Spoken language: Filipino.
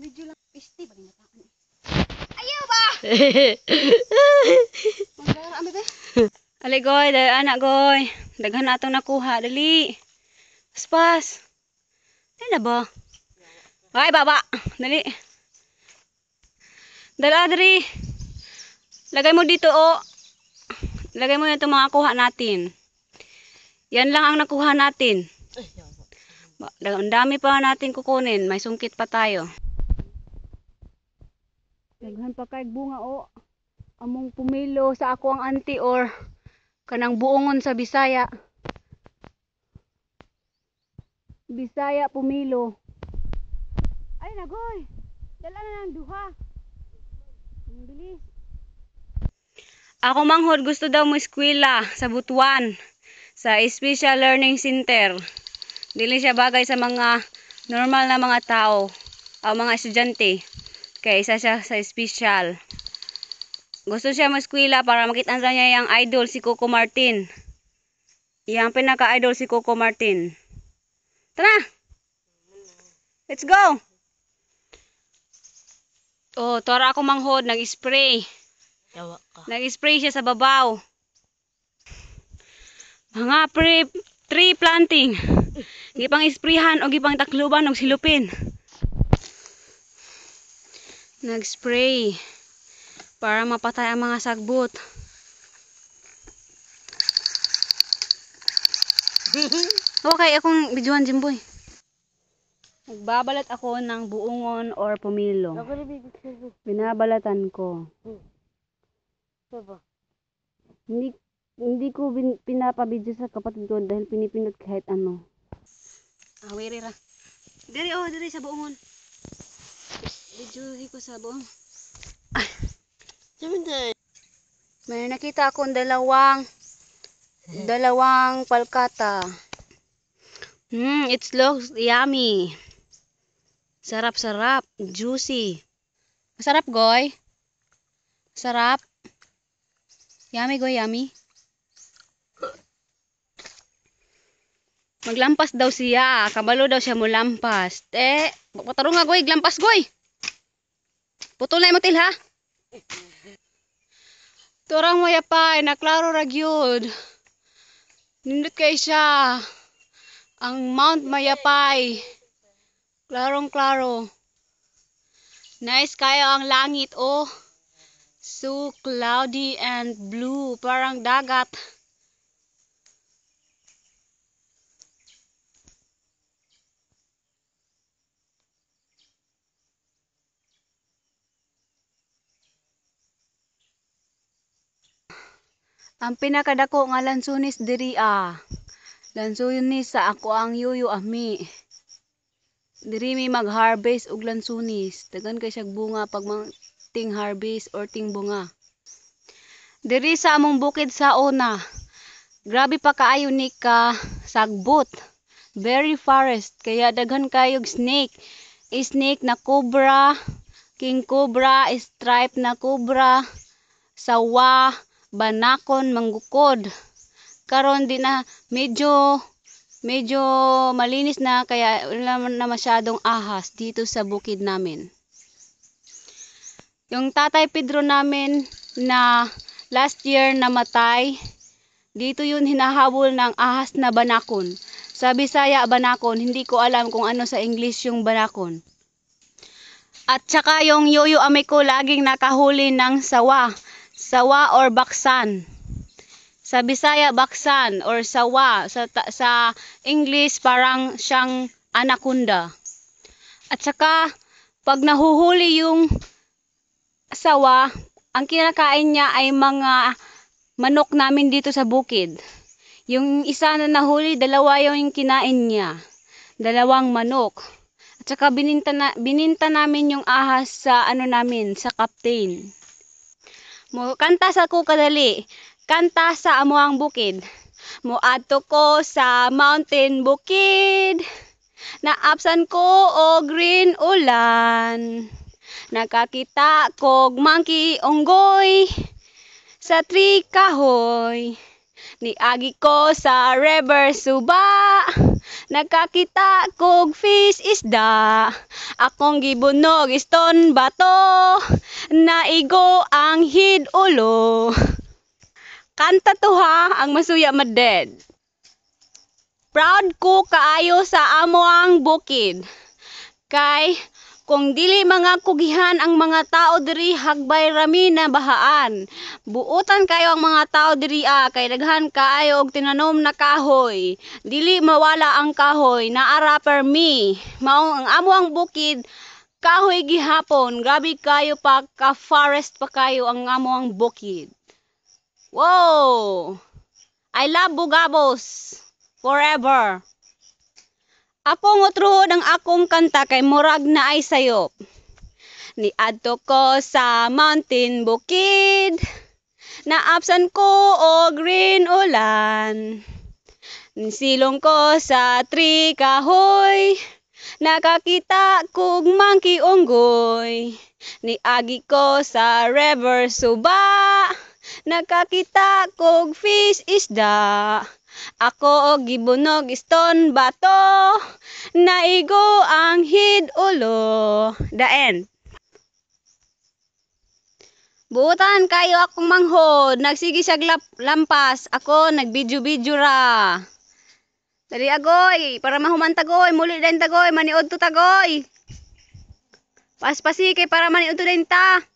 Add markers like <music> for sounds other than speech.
Medyo lang pisti ba ginataan eh. Ayaw ba? Magdara ami be. Ali goy, dali anak goy. Daghan na atong nakuha, dali. Paspas. Ay na ba? Ay baba, dali. Dala dali. Lagay mo dito o. Lagay mo na itong mga kuha natin. Yan lang ang nakuha natin. Ang dami pa natin kukunin. May sungkit pa tayo. Daghan pa kay bunga o. Among pumilo sa ako ang auntie or kanang buongon sa Bisaya. Bisaya pumilo. Ay nagoy. Dala na ng duha. Ang bilis. Ako manghod gusto daw mo eskwela sa Butuan sa Special Learning Center. Dili siya bagay sa mga normal na mga tao o mga estudyante. Kaya isa siya sa special. Gusto siya mag-eskwela para makita niya yung idol si Coco Martin. Yang pinaka-idol si Coco Martin. Tara! Let's go! Oh, tora ako manghod, nag-spray. Yawa ka. Nag-spray siya sa babaw. Mga pre tree planting. Gipang isprayhan o gipang takluban og silupin. Nag-spray para mapatay ang mga sagbot. <laughs> Okay, akong videoan Jimboy. Nagbabalat ako ng buungon or pumilo. Binabalatan ko. Saba. Hindi hindi ko bin, pinapabidyo sa kapatid ko dahil pinipindot kahit ano. Ah, wiri ra. Diri oh, diri sa buongon. Video ko sa buong. Sabi na. May nakita akong dalawang dalawang palkata. Hmm, it looks yummy. Sarap-sarap, juicy. Masarap, goy. Sarap. Yummy, goy, yummy. Maglampas daw siya. Kabalo daw siya mulampas. Eh, patarong nga, goy. Glampas, goy. Putol mo til, ha? Turang mo yapay, naklaro ra gyud. Nindot kay siya. Ang Mount Mayapay. Klarong klaro. Nice kayo ang langit, oh. So cloudy and blue, parang dagat. Ang pinakadako nga lansunis diri ah. Lansunis sa ako ang yuyo ami. Diri mi mag-harvest og lansunis. Dagan kay siya bunga pag ting harvest or ting bunga. Diri sa among bukid sa una. Grabe pa kaayo ni ka sagbot. Very forest kaya daghan kayog snake. Snake na cobra, king cobra, stripe na cobra, sawa, banakon, manggukod. Karon di na medyo medyo malinis na kaya wala na masyadong ahas dito sa bukid namin. Yung tatay Pedro namin na last year namatay, dito yun hinahabol ng ahas na banakon. Sa Bisaya, banakon. Hindi ko alam kung ano sa English yung banakon. At saka yung yoyo ame ko laging nakahuli ng sawa. Sawa or baksan. Sa Bisaya, baksan or sawa. Sa, sa English, parang siyang anaconda. At saka, pag nahuhuli yung sawa, ang kinakain niya ay mga manok namin dito sa bukid. Yung isa na nahuli, dalawa yung kinain niya. Dalawang manok. At saka bininta, na, bininta namin yung ahas sa ano namin, sa captain. Mo kanta sa ko kadali. Kanta sa amuang bukid. Mo adto ko sa mountain bukid. Naapsan ko o green ulan. Nakakita kog monkey onggoy sa tree kahoy. Niagi ko sa river suba. Nakakita kog fish isda. Akong gibunog iston bato. Naigo ang hid ulo. Kanta to ha, ang masuya maded. Proud ko kaayo sa amo ang bukid. Kay kung dili mga kugihan ang mga tao diri hagbay rami na bahaan. Buutan kayo ang mga tao diri ah, kay daghan kaayo og tinanom na kahoy. Dili mawala ang kahoy, naara per me. Mao ang amo ang bukid kahoy gihapon. Grabe kayo pa ka forest pa kayo ang amo ang bukid. Wow! I love Bugabos. Forever. Akong utruhod ang akong kanta kay murag na ay sayop. Ni adto ko sa mountain bukid. Naapsan ko o green ulan. Silong ko sa tree kahoy. Nakakita kog monkey unggoy. Ni agi ko sa river suba. Nakakita kog fish isda. Ako og gibunog iston bato. Naigo ang hid ulo. The end. Buutan kayo akong manghod. Nagsigi siya lampas. Ako nagbidyo-bidyo ra. Dali agoy. Para mahuman tagoy. Muli din tagoy. Maniod to tagoy. Paspasi kay para maniod to din ta.